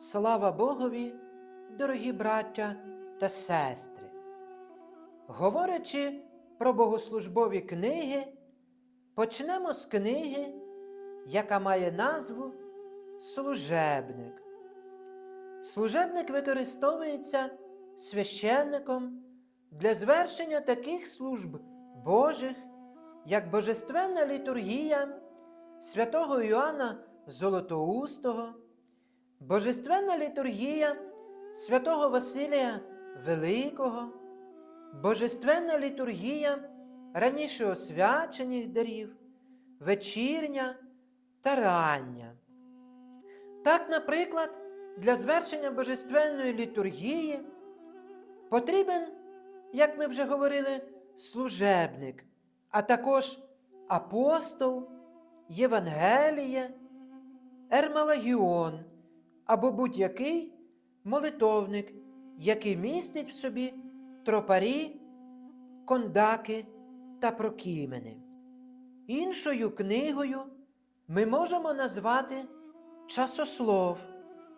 Слава Богові, дорогі браття та сестри. Говорячи про богослужбові книги, почнемо з книги, яка має назву Служебник. Служебник використовується священником для звершення таких служб Божих, як Божественна літургія святого Іоанна Золотоустого, Божественна літургія святого Василія Великого, Божественна літургія раніше освячених дарів, вечірня та рання. Так, наприклад, для звершення Божественної літургії потрібен, як ми вже говорили, служебник, а також апостол, Євангеліє, Ермалагіон або будь-який молитовник, який містить в собі тропарі, кондаки та прокімени. Іншою книгою ми можемо назвати часослов,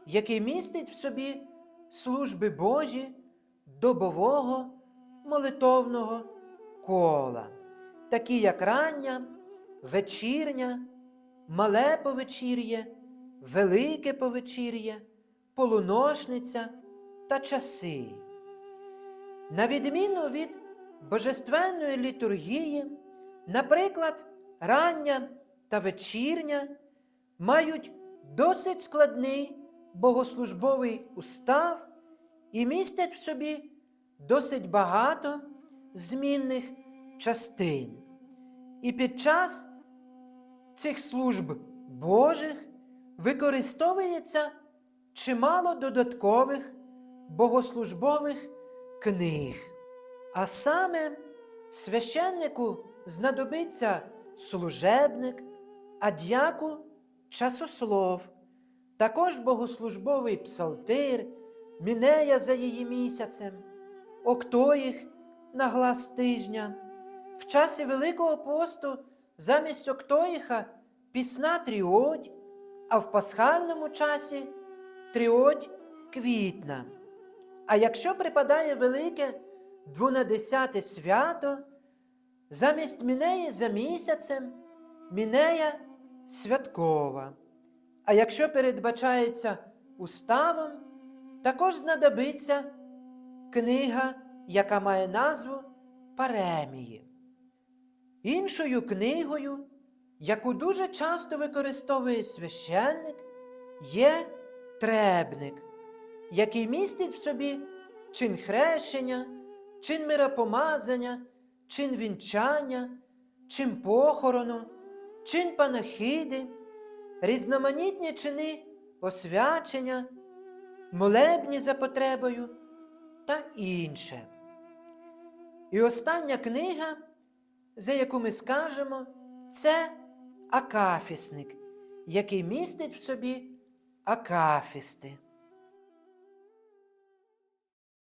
який містить в собі служби Божі добового молитовного кола, такі як рання, вечірня, мале повечір'я, велике повечір'я, полуношниця та часи. На відміну від божественної літургії, наприклад, рання та вечірня мають досить складний богослужбовий устав і містять в собі досить багато змінних частин. І під час цих служб Божих використовується чимало додаткових богослужбових книг. А саме священнику знадобиться служебник, а дяку часослов, також богослужбовий псалтир, мінея за її місяцем, октоїх на глас тижня. В часі Великого посту замість октоїха пісна тріодь, а в пасхальному часі тріодь квітна. А якщо припадає велике двунадесяте свято, замість мінеї за місяцем мінея святкова. А якщо передбачається уставом, також знадобиться книга, яка має назву Паремії. Іншою книгою, яку дуже часто використовує священник, є требник, який містить в собі чин хрещення, чин миропомазання, чин вінчання, чин похорону, чин панахиди, різноманітні чини освячення, молебні за потребою та інше. І остання книга, за яку ми скажемо, це Акафісник, який містить в собі акафісти.